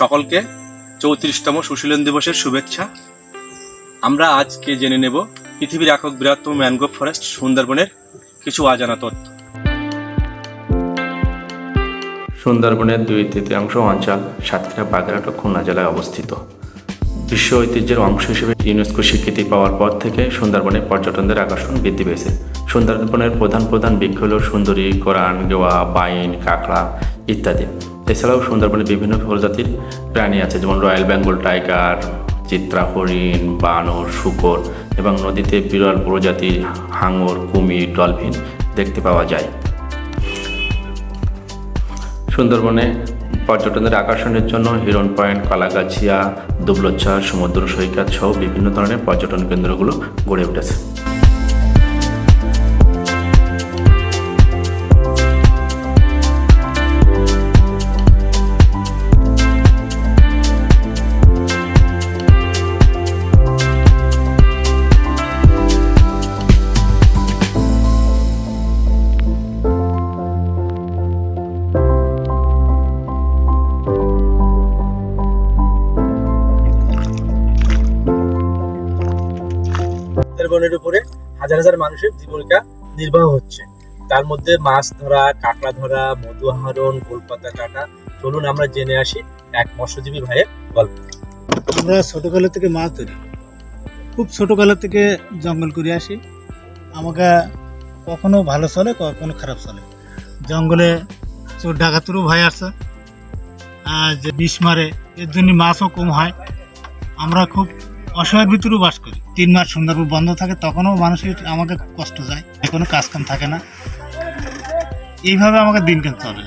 সকলকে চৌত্রিশতম সুশীলন দিবসের শুভেচ্ছা। আমরা আজকে জেনে নেব পৃথিবীর একক বৃহত্তম ম্যানগ্রোভ ফরেস্ট সুন্দরবনের কিছু অজানা তথ্য। সুন্দরবনের দুই তৃতীয়াংশ অঞ্চল সাতক্ষীরা, বাগেরহাট ও খুলনা জেলায় অবস্থিত। বিশ্ব ঐতিহ্যের অংশ হিসেবে ইউনেস্কো স্বীকৃতি পাওয়ার পর থেকে সুন্দরবনে পর্যটনদের আকর্ষণ বৃদ্ধি পেয়েছে। সুন্দরবনের প্রধান প্রধান বৃক্ষ হল সুন্দরী কোরআন গেওয়া বাইন কাঁকড়া ইত্যাদি। এছাড়াও সুন্দরবনে বিভিন্ন প্রজাতির প্রাণী আছে, যেমন রয়্যাল বেঙ্গল টাইগার, চিত্রা হরিণ, বানর, শুকর এবং নদীতে বিরল প্রজাতির হাঙর, কুমির, ডলফিন দেখতে পাওয়া যায়। সুন্দরবনে পর্যটনদের আকর্ষণের জন্য হিরন পয়েন্ট, কলাগাছিয়া, দুবলোচ্ছার, সমুদ্র সৈকত সহ বিভিন্ন ধরনের পর্যটন কেন্দ্রগুলো গড়ে উঠেছে। সুন্দরবনের উপরে হাজার হাজার মানুষের জীবিকা নির্বাহ হচ্ছে। তার মধ্যে মাছ ধরা, কাঁকড়া ধরা, মধু আহরণ, গোলপাতা কাটা, চলুন আমরা জেনে আসি এক মৎস্যজীবী ভাইয়ের গল্প। আমরা ছোটোকালে থেকে মাছ ধরি। খুব ছোটোকালে থেকে জঙ্গল করে আসি। আমাকে কখনো ভালো চলে, কখনো খারাপ চলে। জঙ্গলে চোর ডাকাতেরও ভয় আছে। আর যে বিষ মারে, এর জন্য মাছও কম হয়। আমরা খুব অসহায়ের ভিতরেও বাস করি। তিন মাস সুন্দরবন বন্ধ থাকে, তখনও মানুষের আমাকে কষ্ট যায় কোনো কাজ কাম থাকে না। এইভাবে আমাকে দিনকাল চলে